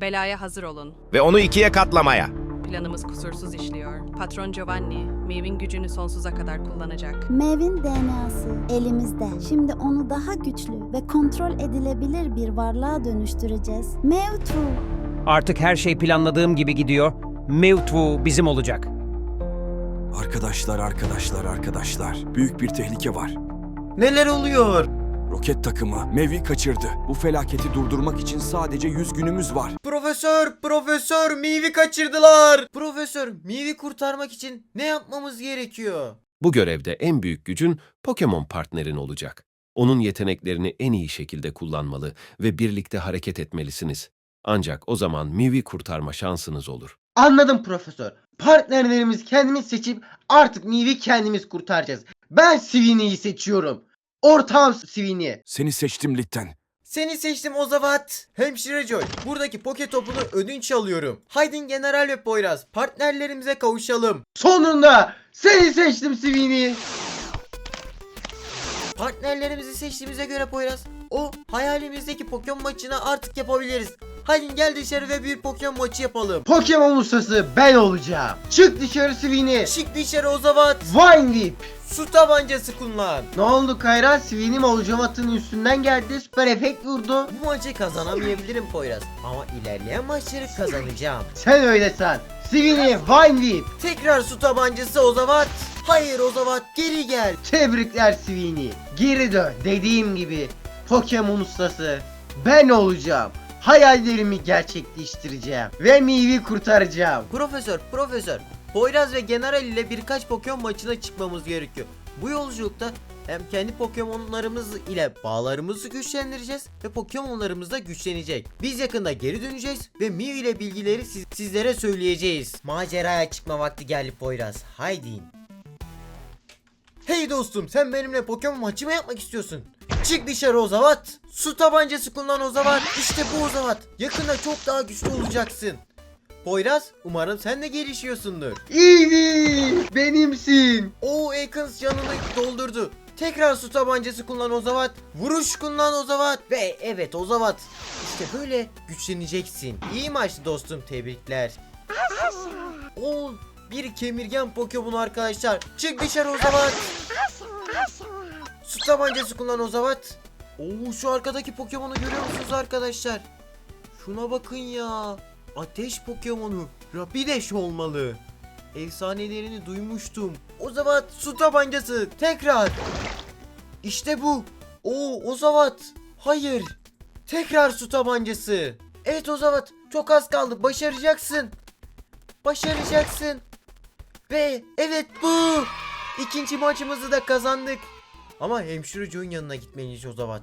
Belaya hazır olun. Ve onu ikiye katlamaya. Planımız kusursuz işliyor. Patron Giovanni, Mev'in gücünü sonsuza kadar kullanacak. Mev'in DNA'sı elimizde. Şimdi onu daha güçlü ve kontrol edilebilir bir varlığa dönüştüreceğiz. Mewtwo. Artık her şey planladığım gibi gidiyor. Mewtwo bizim olacak. Arkadaşlar, arkadaşlar, arkadaşlar. Büyük bir tehlike var. Neler oluyor? Roket takımı Mev'i kaçırdı. Bu felaketi durdurmak için sadece 100 günümüz var. Profesör, profesör Mivi kaçırdılar. Profesör, Mivi kurtarmak için ne yapmamız gerekiyor? Bu görevde en büyük gücün Pokemon partnerin olacak. Onun yeteneklerini en iyi şekilde kullanmalı ve birlikte hareket etmelisiniz. Ancak o zaman Mivi kurtarma şansınız olur. Anladım profesör. Partnerlerimizi kendimiz seçip artık Mivi kendimiz kurtaracağız. Ben Sweeney'i seçiyorum. Ortağım Sweeney. Seni seçtim Litten. Seni seçtim Ozavat. Hemşire Joy, buradaki poke topunu ödünç alıyorum. Haydin General ve Poyraz, partnerlerimize kavuşalım. Sonunda seni seçtim Sweeney. Partnerlerimizi seçtiğimize göre Poyraz, o hayalimizdeki Pokemon maçını artık yapabiliriz. Haydin gel dışarı ve bir Pokemon maçı yapalım. Pokemon ustası ben olacağım. Çık dışarı Sweeney. Çık dışarı Ozavat. Vine Whip. Su tabancası kullan. Ne oldu Kayra? Sweeney Olcamat'ın üstünden geldi. Süper efekt vurdu. Bu maçı kazanamayabilirim Poyraz. Ama ilerleyen maçları kazanacağım. Sen öyle san. Vine Whip. Tekrar su tabancası Ozavat. Hayır Ozavat geri gel. Tebrikler Sweeney. Geri dön. Dediğim gibi Pokemon ustası ben olacağım. Hayallerimi gerçekleştireceğim. Ve Mii'yi kurtaracağım. Profesör, profesör. Poyraz ve General ile birkaç Pokemon maçına çıkmamız gerekiyor. Bu yolculukta hem kendi Pokemon'larımız ile bağlarımızı güçlendireceğiz ve Pokemon'larımız da güçlenecek. Biz yakında geri döneceğiz ve Mew ile bilgileri siz- sizlere söyleyeceğiz. Maceraya çıkma vakti geldi Poyraz. Haydi. Hey dostum sen benimle Pokemon maçı mı yapmak istiyorsun? Çık dışarı Ozavat. Su tabancası kullan Ozavat. İşte bu Ozavat. Yakında çok daha güçlü olacaksın. Poyraz umarım sen de gelişiyorsundur. Eevee benimsin. Oo Akens canını doldurdu. Tekrar su tabancası kullan Ozavat. Vuruş kullan Ozavat. Ve evet Ozavat. İşte böyle güçleneceksin. İyi maçtı dostum tebrikler. Oo bir kemirgen Pokemon arkadaşlar. Çık dışarı Ozavat. Su tabancası kullan Ozavat. Oo şu arkadaki Pokemon'u görüyor musunuz arkadaşlar? Şuna bakın ya. Ateş Pokemon'u. Rapidash olmalı. Efsanelerini duymuştum. O zaman su tabancası tekrar. İşte bu. Oo Ozavat. Hayır. Tekrar su tabancası. Evet Ozavat. Çok az kaldı. Başaracaksın. Başaracaksın. Ve evet bu. İkinci maçımızı da kazandık. Ama hemşire Joe'nun yanına gitmeliyiz Ozavat.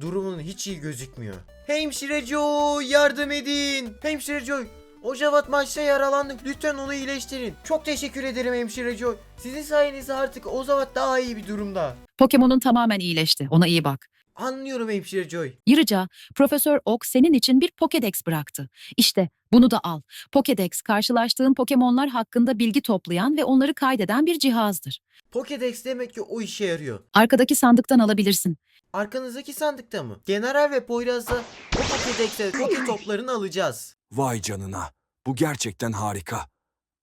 Durumun hiç iyi gözükmüyor. Hemşire Joe yardım edin. Hemşire Joe Ojavat maçta yaralandı. Lütfen onu iyileştirin. Çok teşekkür ederim hemşire Joy. Sizin sayenizde artık Ozavat daha iyi bir durumda. Pokemon'un tamamen iyileşti. Ona iyi bak. Anlıyorum hemşire Joy. Ayrıca Profesör Oak senin için bir Pokédex bıraktı. İşte bunu da al. Pokédex karşılaştığın Pokemon'lar hakkında bilgi toplayan ve onları kaydeden bir cihazdır. Pokédex demek ki o işe yarıyor. Arkadaki sandıktan alabilirsin. Arkanızdaki sandıkta mı? General ve Poyraz'da o Pokédex'e Poké toplarını alacağız. Vay canına. Bu gerçekten harika.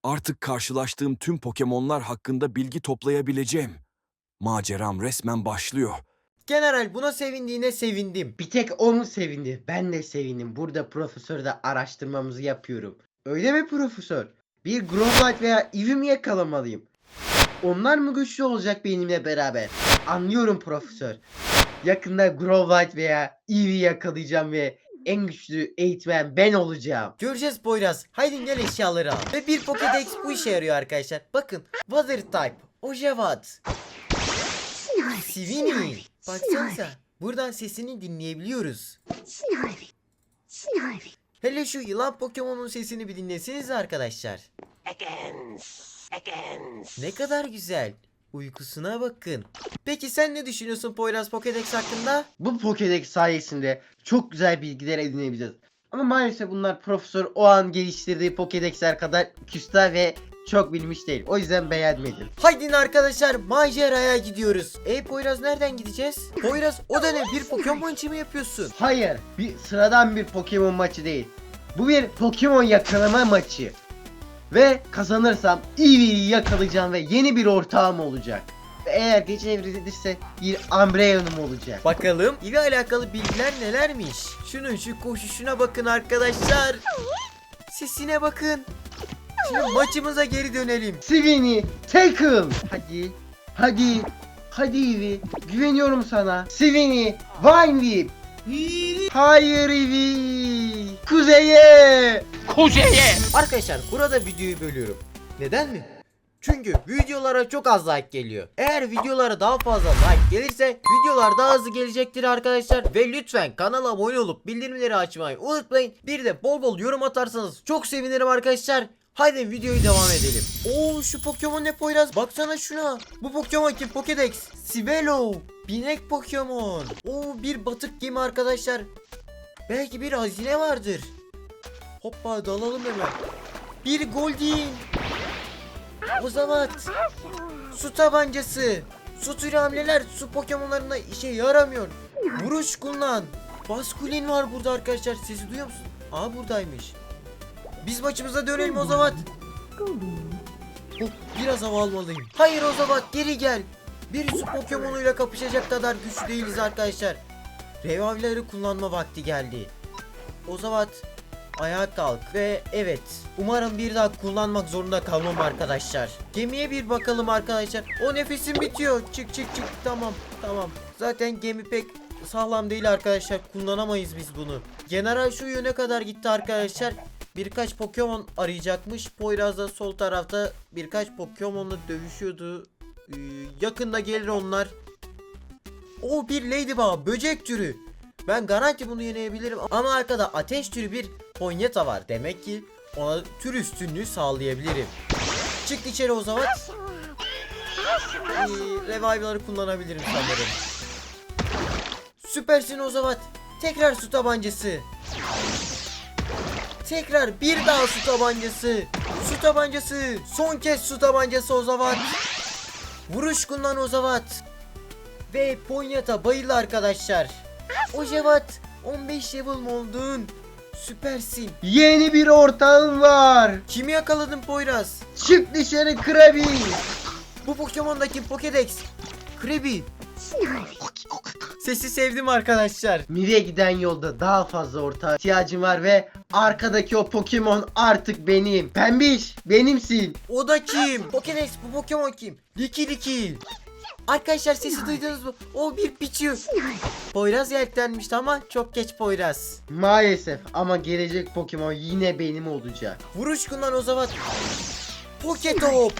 Artık karşılaştığım tüm Pokemon'lar hakkında bilgi toplayabileceğim. Maceram resmen başlıyor. General buna sevindiğine sevindim. Bir tek o mu sevindi? Ben de sevindim. Burada profesörde araştırmamızı yapıyorum. Öyle mi profesör? Bir Gromite veya Eevee mi yakalamalıyım? Onlar mı güçlü olacak benimle beraber? Anlıyorum profesör. Yakında Gromite veya Eevee yakalayacağım ve en güçlü eğitmen ben olacağım. Göreceğiz Poyraz. Haydi gel eşyaları al. Ve bir Pokédex bu işe yarıyor arkadaşlar. Bakın. Water type. Ojavat. Sivini. Baksanıza. Buradan sesini dinleyebiliyoruz. Hele şu yılan Pokemon'un sesini bir dinleseniz arkadaşlar. Ne kadar güzel. Uykusuna bakın. Peki sen ne düşünüyorsun Poyraz Pokédex hakkında? Bu Pokédex sayesinde çok güzel bilgiler edinebileceğiz. Ama maalesef bunlar profesör o an geliştirdiği Pokédex'ler kadar küstah ve çok bilmiş değil. O yüzden beğenmedim. Haydi arkadaşlar maceraya gidiyoruz. E Poyraz nereden gideceğiz? Poyraz o da ne bir Pokemon maçı mı yapıyorsun? Hayır, bir sıradan bir Pokemon maçı değil. Bu bir Pokemon yakalama maçı. Ve kazanırsam Eevee'yi yakalayacağım ve yeni bir ortağım olacak. Ve eğer gece evrilirse bir Umbreon'um olacak. Bakalım ile alakalı bilgiler nelermiş? Şunun şu koşuşuna bakın arkadaşlar. Sesine bakın. Şimdi maçımıza geri dönelim. Sweeney, Tackle. Hadi, hadi, hadi Eevee. Güveniyorum sana. Sweeney, Vine Whip. Hayır Eevee. Kuzeye. Arkadaşlar burada videoyu bölüyorum. Neden mi? Çünkü videolara çok az like geliyor. Eğer videolara daha fazla like gelirse videolar daha hızlı gelecektir arkadaşlar. Ve lütfen kanala abone olup bildirimleri açmayı unutmayın. Bir de bol bol yorum atarsanız çok sevinirim arkadaşlar. Haydi videoyu devam edelim. Oo şu Pokemon ne Poyraz? Baksana şuna. Bu Pokemon kim? Pokédex. Sivelo. Binek Pokemon. Oo bir batık gemi arkadaşlar. Belki bir hazine vardır. Hoppa dalalım hemen. Bir Goldin. Ozavat. Su tabancası. Su türü hamleler su Pokemon'larında işe yaramıyor. Vuruş kullan. Baskulin var burada arkadaşlar. Sesi duyuyor musun? Aa buradaymış. Biz maçımıza dönelim Ozavat. Oh, biraz hava almalıyım. Hayır Ozavat geri gel. Bir su Pokemon'uyla kapışacak kadar güçlü değiliz arkadaşlar. Revive'ları kullanma vakti geldi. Ozavat ayağa kalk ve evet umarım bir daha kullanmak zorunda kalmam arkadaşlar. Gemiye bir bakalım arkadaşlar. O nefesim bitiyor. Çık çık çık tamam tamam. Zaten gemi pek sağlam değil arkadaşlar. Kullanamayız biz bunu. General şu yöne kadar gitti arkadaşlar. Birkaç Pokemon arayacakmış. Poyraz da sol tarafta birkaç Pokemon'la dövüşüyordu. Ee, yakında gelir onlar. O bir Ladybug böcek türü. Ben garanti bunu yenebilirim ama arkada ateş türü bir Ponyta var. Demek ki ona tür üstünlüğü sağlayabilirim. Çık içeri o zaman. Ee, revive'ları kullanabilirim sanırım. Süpersin o zaman. Tekrar su tabancası. Tekrar bir daha su tabancası. Su tabancası. Son kez su tabancası o zaman. Vuruş kullan o zaman. Ve Ponyata bayıldı arkadaşlar. O Cevat 15 level mi oldun? Süpersin. Yeni bir ortağım var. Kimi yakaladın Poyraz? Çık dışarı Krabi. Bu Pokemon'daki Pokédex. Krabby. Sesi sevdim arkadaşlar. Mive'ye giden yolda daha fazla ortağa ihtiyacım var ve arkadaki o Pokemon artık benim. Pembiş benimsin. O da kim? Pokédex bu Pokemon kim? Liki Liki. Arkadaşlar sesi duydunuz mu? O bir Pichu. Poyraz yeltenmişti ama çok geç Poyraz. Maalesef ama gelecek Pokemon yine benim olacak. Vuruş kullan o zaman. Poketop.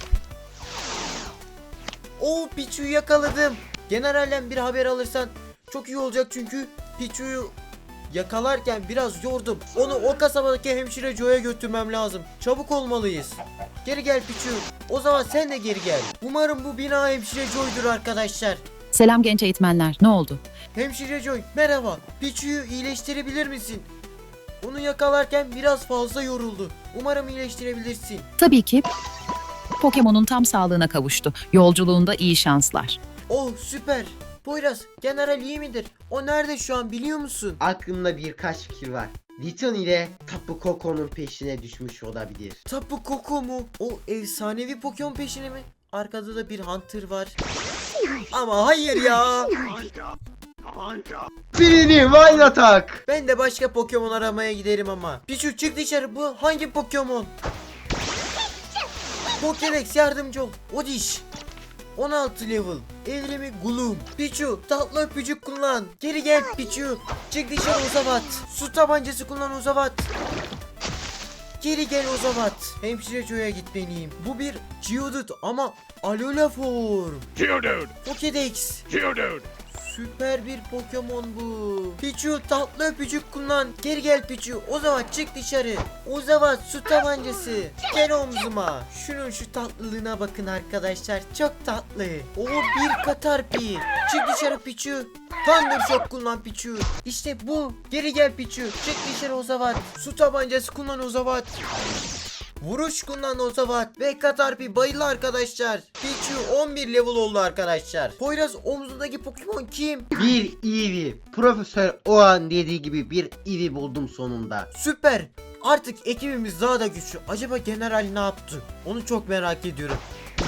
O Pichu'yu yakaladım. Generalden bir haber alırsan çok iyi olacak çünkü Pichu'yu yakalarken biraz yordum. Onu o kasabadaki hemşire Joe'ya götürmem lazım. Çabuk olmalıyız. Geri gel Pichu. O zaman sen de geri gel. Umarım bu bina hemşire Joe'dur arkadaşlar. Selam genç eğitmenler. Ne oldu? Hemşire Joy merhaba. Pichu'yu iyileştirebilir misin? Onu yakalarken biraz fazla yoruldu. Umarım iyileştirebilirsin. Tabii ki Pokemon'un tam sağlığına kavuştu. Yolculuğunda iyi şanslar. Oh süper. Poyraz, General iyi midir? O nerede şu an biliyor musun? Aklımda birkaç fikir var. Liton ile Tapu Koko'nun peşine düşmüş olabilir. Tapu Koko mu? O efsanevi Pokemon peşine mi? Arkada da bir Hunter var. Ama hayır ya. Birini Vine Attack. Ben de başka Pokemon aramaya giderim ama. Pichu çık dışarı bu hangi Pokemon? Pokédex yardımcı ol. Odiş. 16 level. Evrimi Gloom. Pichu tatlı öpücük kullan. Geri gel Pichu. Çık dışarı Uzavat. Su tabancası kullan Uzavat. Geri gel Uzavat. Hemşire Joe'ya gitmeliyim. Bu bir Geodude ama Alola form. Geodude! Pokédex. Geodude! Süper bir Pokemon bu. Pichu tatlı öpücük kullan. Geri gel Pichu. O zaman çık dışarı. O zaman su tabancası. Gel omzuma. Şunun şu tatlılığına bakın arkadaşlar. Çok tatlı. O bir Katarpi. Çık dışarı Pichu. Thunder Shock kullan Pichu. İşte bu. Geri gel Pichu. Çık dışarı Ozavat. Su tabancası kullan Ozavat. Vuruş kullan Ozavat ve Katarpi bayıldı arkadaşlar. Pichu 11 level oldu arkadaşlar. Poyraz omzundaki Pokemon kim? Bir Eevee. Profesör Oğan dediği gibi bir Eevee buldum sonunda. Süper. Artık ekibimiz daha da güçlü. Acaba general ne yaptı? Onu çok merak ediyorum.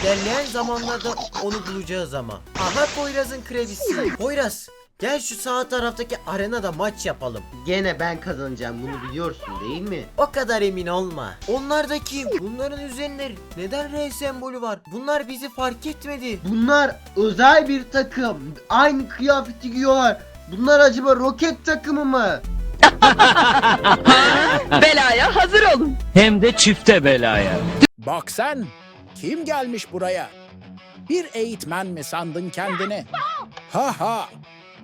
İlerleyen zamanlarda onu bulacağız ama. Aha Poyraz'ın kredisi. Poyraz gel şu sağ taraftaki arenada maç yapalım. Gene ben kazanacağım bunu biliyorsun değil mi? O kadar emin olma. Onlar da kim? Bunların üzerinde neden R sembolü var? Bunlar bizi fark etmedi. Bunlar özel bir takım. Aynı kıyafeti giyiyorlar. Bunlar acaba roket takımı mı? Belaya hazır olun. Hem de çifte belaya. Bak sen, kim gelmiş buraya? Bir eğitmen mi sandın kendini? Ha ha,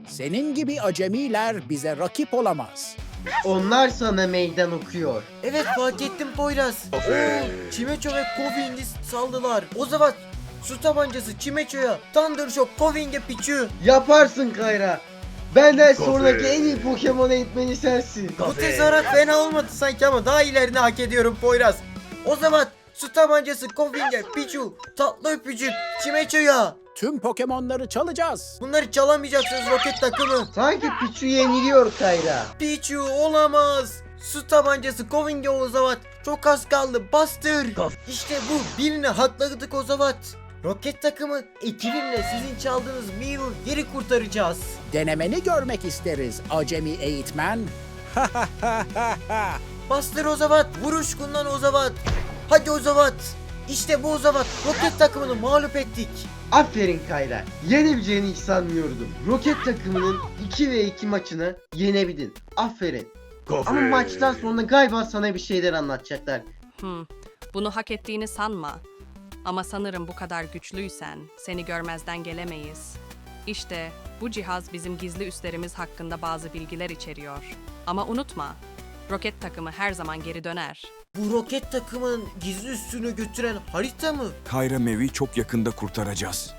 senin gibi acemiler bize rakip olamaz. Onlar sana meydan okuyor. Evet fark ettim Poyraz. Oo, Çimeço ve Koving'i saldılar. O zaman su tabancası Çimeço'ya, Thunder Shock Koving'e piçu. Yaparsın Kayra. Benden sonraki en iyi Pokemon eğitmeni sensin. Bu tezahürat fena olmadı sanki ama daha ilerini hak ediyorum Poyraz. O zaman su tabancası Koving'e piçu, tatlı öpücük Çimeço'ya. Tüm Pokemon'ları çalacağız. Bunları çalamayacaksınız roket takımı. Sanki Pichu yeniliyor Kayra. Pichu olamaz. Su tabancası Koving'e Ozavat. Çok az kaldı. Bastır. İşte bu. Birini hakladık Ozavat. Roket takımı ekibimle sizin çaldığınız Mew geri kurtaracağız. Denemeni görmek isteriz acemi eğitmen. Bastır Ozavat. Vuruş kullan Ozavat. Hadi Ozavat. İşte bu Ozavat. Roket takımını mağlup ettik. Aferin Kayra. Yenebileceğini hiç sanmıyordum. Roket takımının 2 ve 2 maçını yenebildin. Aferin. Ama maçtan sonra galiba sana bir şeyler anlatacaklar. Hmm, bunu hak ettiğini sanma. Ama sanırım bu kadar güçlüysen seni görmezden gelemeyiz. İşte bu cihaz bizim gizli üslerimiz hakkında bazı bilgiler içeriyor. Ama unutma, roket takımı her zaman geri döner. Bu roket takımının gizli üstünü götüren harita mı? Kayra Mev'i çok yakında kurtaracağız.